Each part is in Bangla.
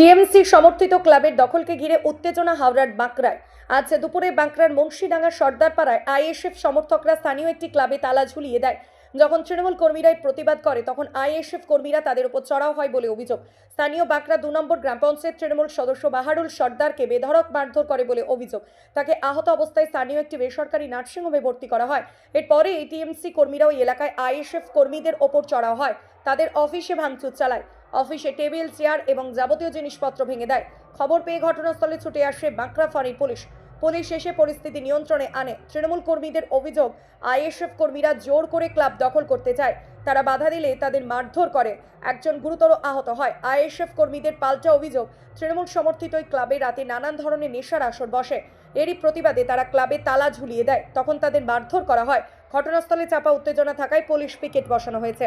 টিএমসি সমর্থিত ক্লাবের দখলকে ঘিরে উত্তেজনা হাওড়ার বাঁকড়ায়। আজ দুপুরে বাঁকড়ার মুন্সিডাঙ্গা সর্দারপাড়ায় আইএসএফ সমর্থকরা স্থানীয় একটি ক্লাবে তালা ঝুলিয়ে দেয়। যখন তৃণমূল কর্মীরাই প্রতিবাদ করে, তখন আইএসএফ কর্মীরা তাদের উপর চড়াও হয় বলে অভিযোগ। স্থানীয় বাঁকড়া দু নম্বর গ্রাম পঞ্চায়েত তৃণমূল সদস্য বাহারুল সর্দারকে বেধড়ক মারধর করে বলে অভিযোগ। তাকে আহত অবস্থায় স্থানীয় একটি বেসরকারি নার্সিংহোমে ভর্তি করা হয়। এরপরে এই টিএমসি কর্মীরা ওই এলাকায় আইএসএফ কর্মীদের ওপর চড়াও হয়। তাদের অফিসে ভাঙচুর চালায়। অফিসে টেবিল, চেয়ার এবং যাবতীয় জিনিসপত্র ভেঙে দেয়। খবর পেয়ে ঘটনাস্থলে ছুটে আসে বাঁকড়া ফাঁড়ির পুলিশ। পুলিশ এসে পরিস্থিতি নিয়ন্ত্রণে আনে। তৃণমূল কর্মীদের অভিযোগ, আইএসএফ কর্মীরা জোর করে ক্লাব দখল করতে চায়। তারা বাধা দিলে তাদের মারধর করে। একজন গুরুতর আহত হয়। আইএসএফ কর্মীদের পাল্টা অভিযোগ, তৃণমূল সমর্থিত ওই ক্লাবে রাতে নানান ধরনের নেশার আসর বসে। এরই প্রতিবাদে তারা ক্লাবে তালা ঝুলিয়ে দেয়। তখন তাদের মারধর করা হয়। ঘটনাস্থলে চাপা উত্তেজনা থাকায় পুলিশ পিকেট বসানো হয়েছে।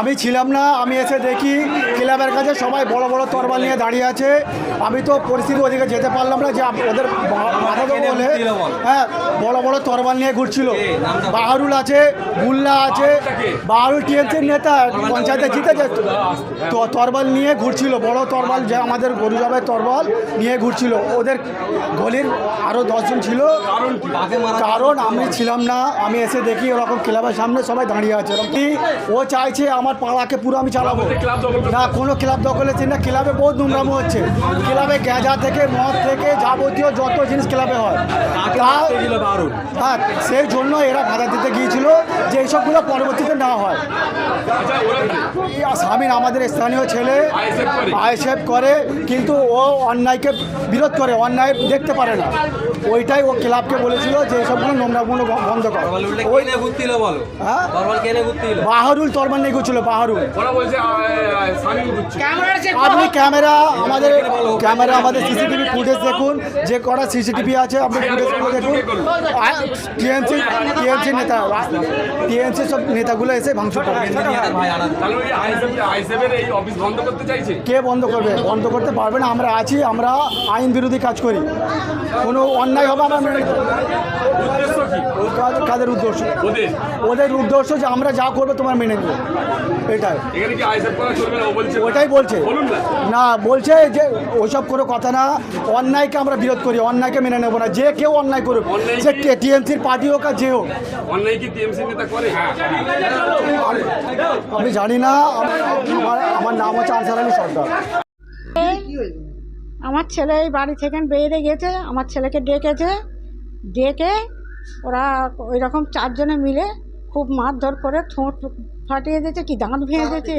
আমি ছিলাম না, আমি এসে দেখি ক্লাবের কাছে সবাই বড় বড় তরবাল নিয়ে দাঁড়িয়ে আছে। আমি তো পরিস্থিতি ওদিকে যেতে পারলাম না, যে ওদের বলে হ্যাঁ বড় বড় তরবাল নিয়ে ঘুরছিল। বাহারুল আছে, গুল্লা আছে বাহারুল টিএমসির নেতা, পঞ্চায়েতে জিতেছে। তো তরবাল নিয়ে ঘুরছিল, বড় তরবাল যে আমাদের গরু জবাই তরবাল নিয়ে ঘুরছিল। ওদের গলির আরও দশজন ছিল। কারণ আমি ছিলাম না, আমি এসে দেখি ওরকম ক্লাবের সামনে সবাই দাঁড়িয়ে আছে। এরকম কি? ও চাইছে আমার পাড়াকে পুরো আমি চালাবো। না কোনো ক্লাব দখল হচ্ছে না ক্লাবে বহুত নোংরামো হচ্ছে। ক্লাবে গ্যাজা থেকে মদ থেকে যাবতীয় যত জিনিস ক্লাবে হয়। হ্যাঁ সেই জন্য এরা বাধা দিতে গিয়েছিল যে এইসবগুলো পরবর্তীতে না হয়। স্বামীর আমাদের স্থানীয় ছেলে? আইসেফ করে কিন্তু ও অন্যায়কে বিরোধ করে অন্যায় দেখতে পারে না। ওইটাই ও ক্লাবকে বলেছিল যে এইসবগুলো নোংরাগুলো বন্ধ কর। ওই বলো? হ্যাঁ? বাহারুল তরমান নিয়ে গেছিল বাহারুল। আপনি ক্যামেরা আমাদের ক্যামেরা আমাদের সিসিটিভি ফুটেজ দেখুন যে কটা সিসিটিভি আছে আপনি ফুটেজগুলো দেখুন। টিএমসি টিএমসি নেতা টিএমসি সব নেতাগুলো এসে ভাঙচুর করে ভাই আনাদ তাহলে ওই আইএসএফ আইএসএফের এই অফিস বন্ধ করতে চাইছে? কে বন্ধ করবে? বন্ধ করতে পারবে না আমরা আছি আমরা আইন বিরোধী কাজ করি। কোনো অন্যায় হবে আমরা কাদের- উদ্দেশ্য? ওদের। ওদের উদ্দেশ্য যে আমরা যা করব তোমার মেনে নেব। এটাই। ওটাই বলছে। না। না বলছে যে ওইসব কোনো কথা না। অন্যায়কে আমরা বিরোধ করি অন্যায়কে মেনে নেব না। যে কেউ অন্যায় করুক সে কি? টিএমসির পার্টি হোক আর যে হোক। অন্যায় কি টিএমসি নেতা করে? হ্যাঁ। আমি জানি না আমার আমার- আমার নাম হচ্ছে আনসার আলী সর্দার আমার ছেলে এই বাড়ি থেকে বেরিয়ে গেছে আমার ছেলেকে ডেকেছে ডেকে ওরা ওই রকম চারজনে মিলে খুব মারধর করে ঠোঁট ফাটিয়ে দিয়েছে কি দাঁত ভেঙে দিয়েছে।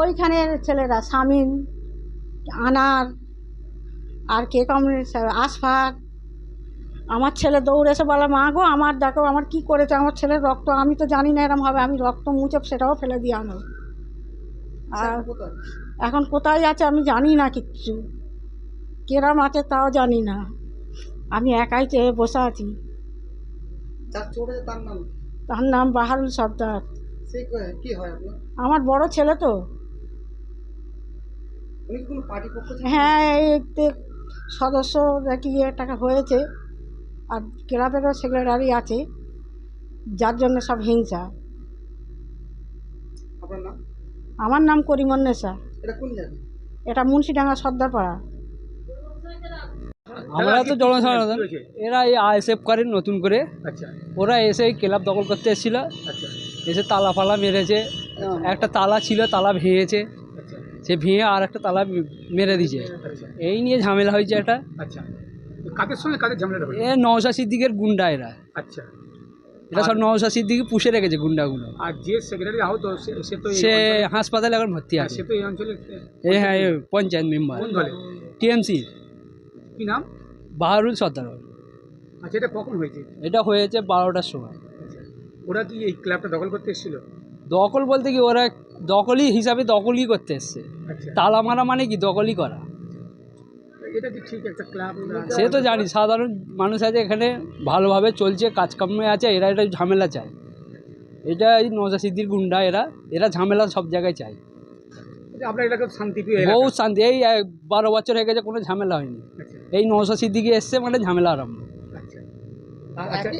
ওইখানে ছেলেরা সামিন আনার আর কে কামড়ে আসফাক আমার ছেলে দৌড়ে এসে বলে মা গো আমার দেখো আমার কি করেছে? আমার ছেলের রক্ত আমি তো জানি না এরম হবে আমি রক্ত মুছে সেটাও ফেলে দিয়ে আনো। আর এখন কোথায় আছে আমি জানি না কিচ্ছু। কেরাম আছে তাও জানি না। আমি একাই চেয়ে বসে আছি। যার তার নাম? তার নাম বাহারুল সর্দার। সে কি হয় আপনার? আমার বড় ছেলে তো। উনি কোনো পার্টি পক্ষ থেকে? হ্যাঁ সদস্য নাকি টাকা হয়েছে। আর ক্লাবেরও সেক্রেটারি আছে। যার জন্য সব হিংসা। আপনার নাম? আমার নাম করিমন্নেসা এটা কোন জায়গা এটা মুন্সিডাঙ্গা সর্দারপাড়া। আমরা তো জনসাধারণ। এরা এই আইএসএফ করে নতুন করে। আচ্ছা। ওরা এসে এই ক্লাব দখল করতে এসেছিল। আচ্ছা। এসে তালা ফালা মেরেছে। একটা তালা ছিল তালা ভেঙেছে। আচ্ছা। সে ভেঙে আর একটা তালা মেরে দিয়েছে। আচ্ছা। এই নিয়ে ঝামেলা হয়েছে একটা। আচ্ছা। কাদের সঙ্গে কাদের ঝামেলাটা এ নওশা সিদ্দিকের গুন্ডা এরা। আচ্ছা। এরা সব নওশা সিদ্দিকি পুষে রেখেছে গুন্ডাগুলো। আর যে সেক্রেটারি আহত সে- সে তো সে হাসপাতালে এখন ভর্তি হ্যাঁ, আছে। সে তো এই অঞ্চলে এ হ্যাঁ পঞ্চায়েত মেম্বার। কোন দলে? টিএমসি কি নাম? বাহারুল সর্দার আচ্ছা এটা কখন হয়েছে? এটা হয়েছে বারোটার সময়। ওরা কি এই ক্লাবটা দখল করতে এসেছিল? দখল বলতে কি ওরা দখলই হিসাবে দখলই করতে এসছে। আচ্ছা। তালা মারা মানে কি? দখলই করা। এটা কি ঠিক একটা ক্লাব সে তো জানি সাধারণ মানুষ আছে এখানে ভালোভাবে চলছে কাজকর্মে আছে এরা এটা ঝামেলা চায়। এটা এই নজা সিদ্দির গুন্ডা এরা এরা ঝামেলা সব জায়গায় চায়। আপনার এলাকা। শান্তিপ্রিয় বহু শান্তি। এই বারো বছর হয়ে গেছে কোনো ঝামেলা হয়নি। আচ্ছা। এই নৌশা সিদ্দিকি এসছে মানে ঝামেলা আরম্ভ। আচ্ছা। আচ্ছা।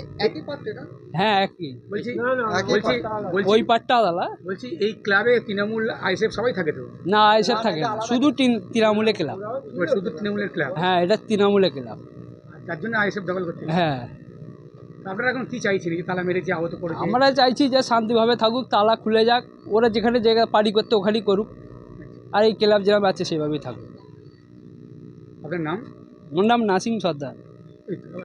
হ্যাঁ একই। বলছি বলছি ওই পাটটা আলাদা। বলছি এই ক্লাবে তৃণমূল আইসেফ সবাই থাকে তো? না এসব থাকে না। শুধু তৃণমূলে ক্লাব। শুধু তৃণমূলের ক্লাব? হ্যাঁ এটা তৃণমূলে ক্লাব। তার জন্য আইসেফ দখল করতে হ্যাঁ। আপনারা এখন কি চাইছেন? এই যে তালা মেরেছে আহত করেছে? আমরা চাইছি যে শান্তিভাবে থাকুক তালা খুলে যাক। ওরা যেখানে জায়গা পার্টি করতে ওখানেই করুক। আর এই ক্লাব যেভাবে আছে সেভাবেই থাকবে আপনার নাম ওর নাম নাসিম সর্দার।